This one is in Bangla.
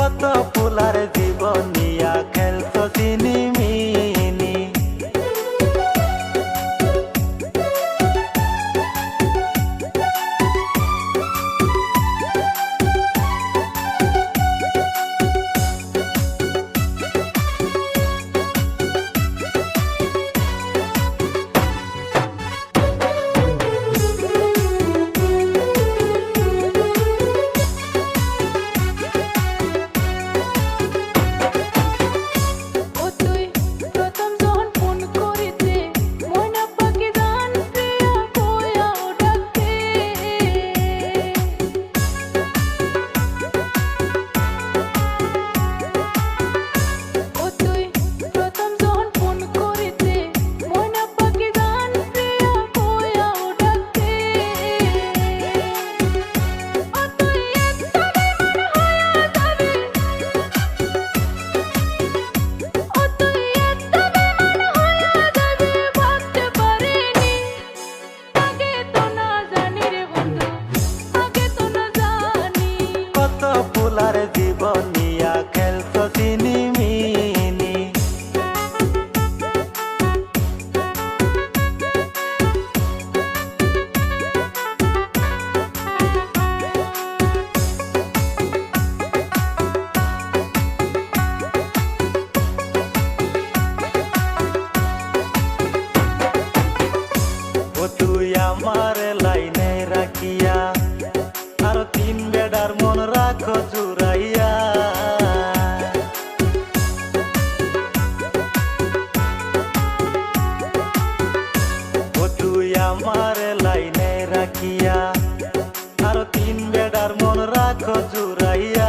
কত পোলার জীবন নিয়া খেলতো তিনি। তিন বেডার মন রাখো জুড়াইয়া। লাইনে রাখিয়া আরও তিন বেডার মন রাখো জুড়াইয়া।